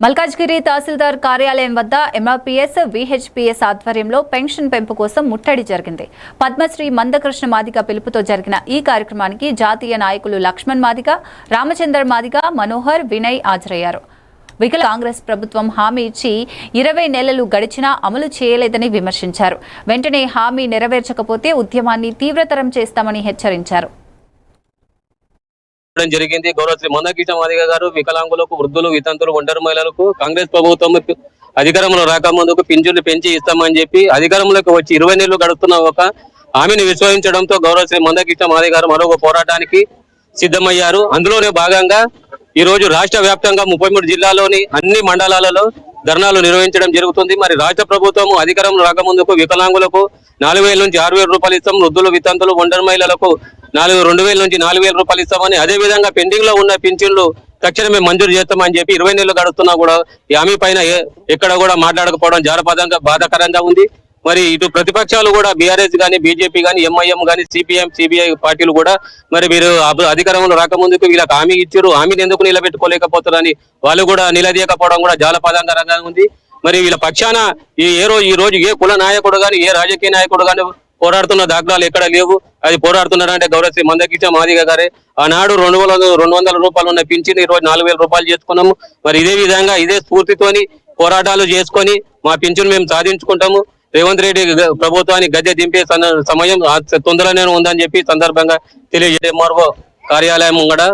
మల్కాజ్గిరి తహసీల్దార్ కార్యాలయం వద్ద MRPS VHPS ఆధ్వర్యంలో పెన్షన్ పెంపు కోసం ముట్టడి జరిగింది. పద్మశ్రీ మందకృష్ణ మాదిగ పిలుపుతో జరిగిన ఈ కార్యక్రమానికి జాతీయ నాయకులు లక్ష్మణ్ మాదిగ రామచంద్ర మాదిగ మనోహర్ వినయ్ హాజరయ్యారు. వికల కాంగ్రెస్ ప్రభుత్వం హామీ ఇచ్చి ఇరవై నెలలు గడిచినా అమలు చేయలేదని విమర్శించారు. వెంటనే హామీ నెరవేర్చకపోతే ఉద్యమాన్ని తీవ్రతరం చేస్తామని హెచ్చరించారు. చేయడం జరిగింది. గౌరవ శ్రీ మందకృష్ణ మాదిగ గారు వికలాంగులకు వృద్ధులు వితంతులు ఒంటరి మహిళలకు కాంగ్రెస్ ప్రభుత్వం అధికారంలో రాకముందుకు పింఛన్లు పెంచి ఇస్తామని చెప్పి అధికారంలోకి వచ్చి ఇరవై నెలలు గడుపుతున్న ఒక ఆమెను విశ్వసించడంతో గౌరవ శ్రీ మందకృష్ణ మాదిగ గారు మరొక పోరాటానికి సిద్ధమయ్యారు. అందులోనే భాగంగా ఈ రోజు రాష్ట్ర వ్యాప్తంగా ముప్పై మూడు జిల్లాలోని అన్ని మండలాలలో ధర్నాలు నిర్వహించడం జరుగుతుంది. మరి రాష్ట్ర ప్రభుత్వం అధికారంలో రాకముందుకు వికలాంగులకు నాలుగు వేల నుంచి ఆరు వేల రూపాయలు ఇస్తాం. వృద్ధులు వితంతులు ఒంటరి మహిళలకు నాలుగు రెండు వేల నుంచి నాలుగు వేల రూపాయలు ఇస్తామని అదే విధంగా పెండింగ్లో ఉన్న పింఛన్లు తక్షణమే మంజూరు చేస్తామని చెప్పి ఇరవై నెలలు గడుస్తున్నా కూడా ఈ హామీ పైన ఎక్కడ కూడా మాట్లాడకపోవడం జారపదంగా బాధాకరంగా ఉంది. మరి ఇటు ప్రతిపక్షాలు కూడా బీఆర్ఎస్ గానీ బీజేపీ గానీ ఎంఐఎం గానీ సిపిఎం సిబిఐ పార్టీలు కూడా మరి మీరు అభి- అధికారంలో రాకముందుకు వీళ్ళకి హామీ ఇచ్చారు. హామీని ఎందుకు నిలబెట్టుకోలేకపోతున్నారని వాళ్ళు కూడా నిలదీయకపోవడం కూడా జాలపదంగా ఉంది. మరి వీళ్ళ పక్షాన ఈ ఏ రోజు ఈ రోజు ఏ కుల నాయకుడు గాని ఏ రాజకీయ నాయకుడు కానీ పోరాడుతున్న దాఖలాలు ఎక్కడ లేవు. అది పోరాడుతున్నారంటే గౌరవ శ్రీ మందకృష్ణ మాదిగ గారే. ఆనాడు రెండు వందల రెండు వందల రూపాయలు ఉన్న పింఛన్ ఈ రోజు నాలుగు వేల రూపాయలు చేసుకున్నాము. మరి ఇదే విధంగా ఇదే స్ఫూర్తితోని పోరాటాలు చేసుకొని మా పింఛన్ మేము సాధించుకుంటాము. రేవంత్ రెడ్డి గ- ప్రభుత్వాన్ని గద్దె దింపే సమయం తొందరలోనే ఉందని చెప్పి సందర్భంగా తెలియజేయడం కార్యాలయం కూడా